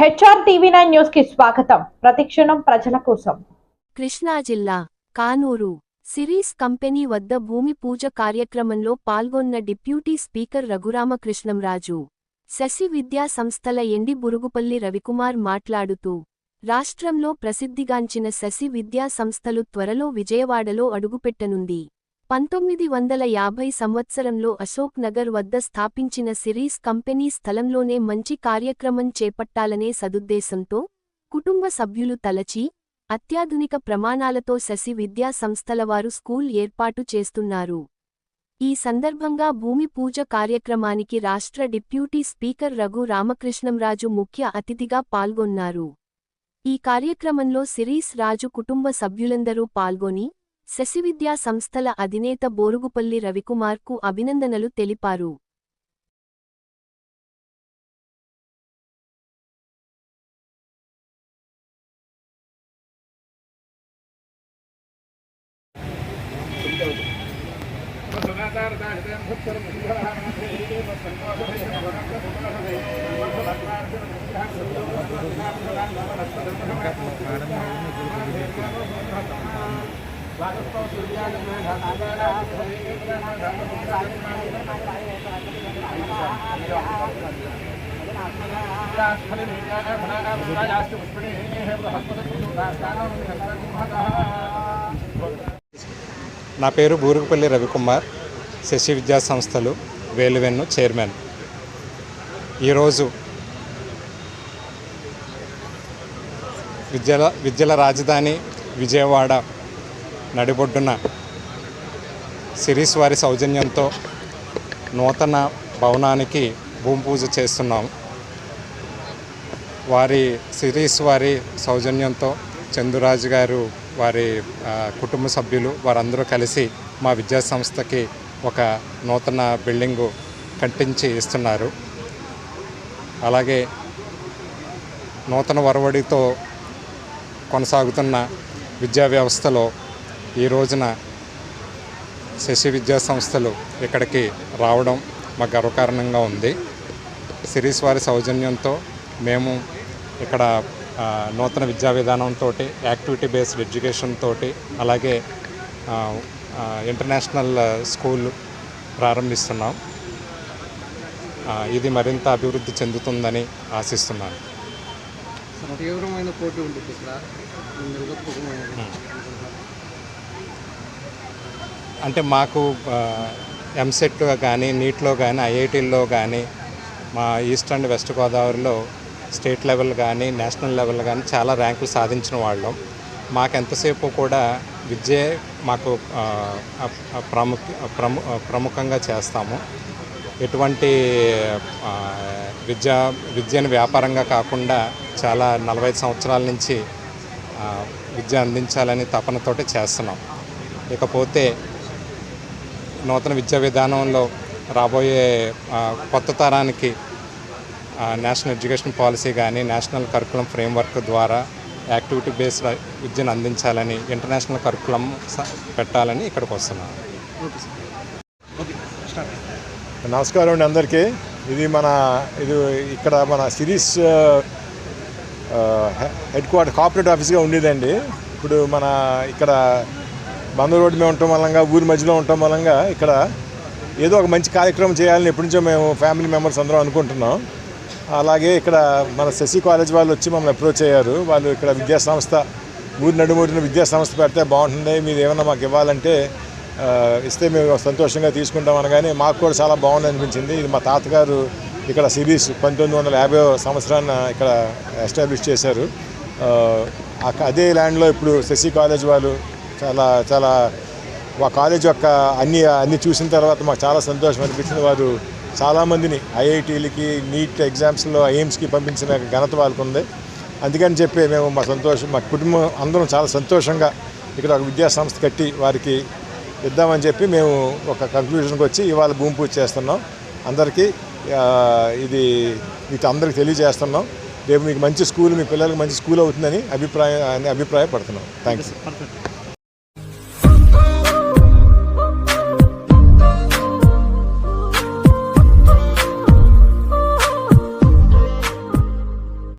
HR TV nine న్యూస్కి స్వాగతం. ప్రతిక్షణం ప్రజల కోసం. కృష్ణా జిల్లా కానూరు. సిరీస్ కంపెనీ వద్ద భూమి పూజ కార్యక్రమంలో పాల్గొన్న డిప్యూటీ స్పీకర్ రఘురామకృష్ణంరాజు. శశి విద్యా సంస్థల ఎండి బురుగుపల్లి రవికుమార్ మాట్లాడుతూ రాష్ట్రంలో ప్రసిద్ధిగాంచిన శశి విద్యా సంస్థలు త్వరలో విజయవాడలో అడుగుపెట్టనుంది. పంతొమ్మిది వందల యాభై సంవత్సరంలో అశోక్ నగర్ వద్ద స్థాపించిన సిరీస్ కంపెనీ స్థలంలోనే మంచి కార్యక్రమం చేపట్టాలనే సదుద్దేశంతో కుటుంబ సభ్యులు తలచి అత్యాధునిక ప్రమాణాలతో శశి విద్యా సంస్థలవారు స్కూల్ ఏర్పాటు చేస్తున్నారు. ఈ సందర్భంగా భూమి పూజ కార్యక్రమానికి రాష్ట్ర డిప్యూటీ స్పీకర్ రఘు రామకృష్ణంరాజు ముఖ్య అతిథిగా పాల్గొన్నారు. ఈ కార్యక్రమంలో సిరీస్ రాజు కుటుంబ సభ్యులందరూ పాల్గొని శశివిద్యా సంస్థల అధినేత బోరుగుపల్లి రవికుమార్కు అభినందనలు తెలిపారు నా పేరు బూరుగుపల్లి రవికుమార్ శశి విద్యా సంస్థలు వేలువెన్ను చైర్మన్. ఈరోజు విద్యల విద్యల రాజధాని విజయవాడ నడిబొడ్డున సిరీస్ వారి సౌజన్యంతో నూతన భవనానికి భూమి పూజ చేస్తున్నాం. వారి సిరీస్ వారి సౌజన్యంతో చందురాజు గారు వారి కుటుంబ సభ్యులు వారందరూ కలిసి మా విద్యా సంస్థకి ఒక నూతన బిల్డింగు కట్టించి ఇస్తున్నారు. అలాగే నూతన వరవడితో కొనసాగుతున్న విద్యా వ్యవస్థలో ఈ రోజున శశి విద్యా సంస్థలు ఇక్కడికి రావడం మాకు గర్వకారణంగా ఉంది. సిరీస్ వారి సౌజన్యంతో మేము ఇక్కడ నూతన విద్యా విధానంతో యాక్టివిటీ బేస్డ్ ఎడ్యుకేషన్ తోటి అలాగే ఇంటర్నేషనల్ స్కూల్ ప్రారంభిస్తున్నాం. ఇది మరింత అభివృద్ధి చెందుతుందని ఆశిస్తున్నాను. తీవ్రమైన పోటీ ఉంటుంది ఇక్కడ. అంటే మాకు ఎంసెట్ కానీ నీట్లో కానీ ఐఐటీల్లో కానీ మా ఈస్ట్ అండ్ వెస్ట్ గోదావరిలో స్టేట్ లెవెల్ కానీ నేషనల్ లెవెల్ కానీ చాలా ర్యాంకులు సాధించిన వాళ్ళం. మాకు ఎంతసేపు కూడా విద్యే మాకు ప్రముఖ ప్రము ప్రముఖంగా చేస్తాము. ఎటువంటి విద్య విద్యను వ్యాపారంగా కాకుండా చాలా నలభై సంవత్సరాల నుంచి విద్య అందించాలని తపనతోటి చేస్తున్నాం. ఇకపోతే నూతన విద్యా విధానంలో రాబోయే కొత్త తరానికి ఆ, నేషనల్ ఎడ్యుకేషన్ పాలసీ కానీ నేషనల్ కరికులం ఫ్రేమ్వర్క్ ద్వారా యాక్టివిటీ బేస్డ్ విద్యను అందించాలని ఇంటర్నేషనల్ కరికులం స- పెట్టాలని ఇక్కడికి వస్తున్నాను. నమస్కారం అండి అందరికీ. ఇది మన ఇది ఇక్కడ మన సిరీస్ హెడ్ క్వార్టర్ కార్పొరేట్ ఆఫీస్గా ఉండేదండి. ఇప్పుడు మన ఇక్కడ బంద రోడ్డు మీద ఉండటం వల్లంగా ఊరి మధ్యలో ఉండటం వల్లంగా ఇక్కడ ఏదో ఒక మంచి కార్యక్రమం చేయాలని ఎప్పటి నుంచో మేము ఫ్యామిలీ మెంబర్స్ అందరం అనుకుంటున్నాం. అలాగే ఇక్కడ మన శశి కాలేజ్ వాళ్ళు వచ్చి మమ్మల్ని అప్రోచ్ అయ్యారు. వాళ్ళు ఇక్కడ విద్యాసంస్థ ఊరి నడుమూరిన విద్యాసంస్థ పెడితే బాగుంటుంది. మీరు ఏమైనా మాకు ఇవ్వాలంటే ఇస్తే మేము సంతోషంగా తీసుకుంటాం అనగానే మాకు కూడా చాలా బాగుంది అనిపించింది. ఇది మా తాతగారు ఇక్కడ సిరీస్ పంతొమ్మిది వందల యాభై సంవత్సరాన్ని ఇక్కడ ఎస్టాబ్లిష్ చేశారు. అదే ల్యాండ్లో ఇప్పుడు శశి కాలేజ్ వాళ్ళు చాలా చాలా మా కాలేజ్ యొక్క అన్ని అన్ని చూసిన తర్వాత మాకు చాలా సంతోషం అనిపించింది. వారు చాలామందిని ఐఐటీలకి నీట్ ఎగ్జామ్స్లో ఎయిమ్స్కి పంపించిన ఘనత వాళ్ళకు ఉంది. అందుకని చెప్పి మేము మా సంతోషం మా కుటుంబం అందరం చాలా సంతోషంగా ఇక్కడ ఒక విద్యా సంస్థ కట్టి వారికి ఇద్దామని చెప్పి మేము ఒక కంక్లూజన్కి వచ్చి ఇవాళ భూమి పూజ చేస్తున్నాం. అందరికీ ఇది మీకు అందరికి తెలియజేస్తున్నాం. రేపు మీకు మంచి స్కూల్ మీ పిల్లలకి మంచి స్కూల్ అవుతుందని అభిప్రాయం అని అభిప్రాయపడుతున్నాం థ్యాంక్ యూ